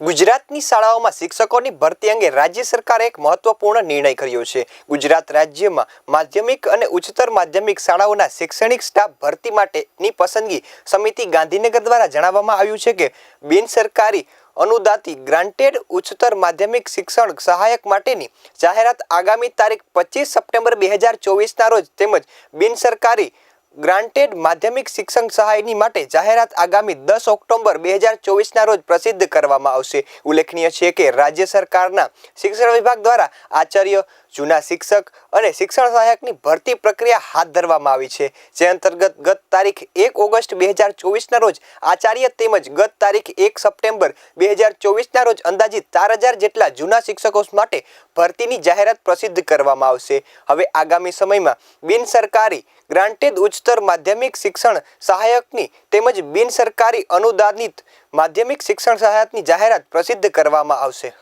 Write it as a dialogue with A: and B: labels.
A: ગુજરાતની શાળાઓમાં શિક્ષકોની ભરતી અંગે રાજ્ય સરકારે એક મહત્વપૂર્ણ નિર્ણય કર્યો છે. ગુજરાત રાજ્યમાં માધ્યમિક અને ઉચ્ચતર માધ્યમિક શાળાઓના શૈક્ષણિક સ્ટાફ ભરતી માટેની પસંદગી સમિતિ ગાંધીનગર દ્વારા જણાવવામાં આવ્યું છે કે, બિન સરકારી અનુદાતી ગ્રાન્ટેડ ઉચ્ચતર માધ્યમિક શિક્ષણ સહાયક માટેની જાહેરાત આગામી તારીખ પચીસ સપ્ટેમ્બર બે હજાર ચોવીસના રોજ તેમજ બિન સરકારી ગ્રાન્ટેડ માધ્યમિક શિક્ષણ સહાયની માટે જાહેરાત આગામી દસ ઓક્ટોબર બે હજાર ચોવીસના રોજ પ્રસિદ્ધ કરવામાં આવશે. ઉલ્લેખનીય છે કે રાજ્ય સરકારના શિક્ષણ વિભાગ દ્વારા આચાર્ય જૂના શિક્ષક અને શિક્ષણ સહાયકની ભરતી પ્રક્રિયા હાથ ધરવામાં આવી છે, જે અંતર્ગત ગત તારીખ એક ઓગસ્ટ બે હજાર ચોવીસના રોજ આચાર્ય તેમજ ગત તારીખ એક સપ્ટેમ્બર બે હજાર ચોવીસના રોજ અંદાજિત ચાર હજાર જેટલા જૂના શિક્ષકો માટે ભરતીની જાહેરાત પ્રસિદ્ધ કરવામાં આવશે. હવે આગામી સમયમાં બિન સરકારી ગ્રાન્ટેડ ઉચ્ચતર માધ્યમિક શિક્ષણ સહાયકની તેમજ બિન સરકારી અનુદાનિત માધ્યમિક શિક્ષણ સહાયકની જાહેરાત પ્રસિદ્ધ કરવામાં આવશે.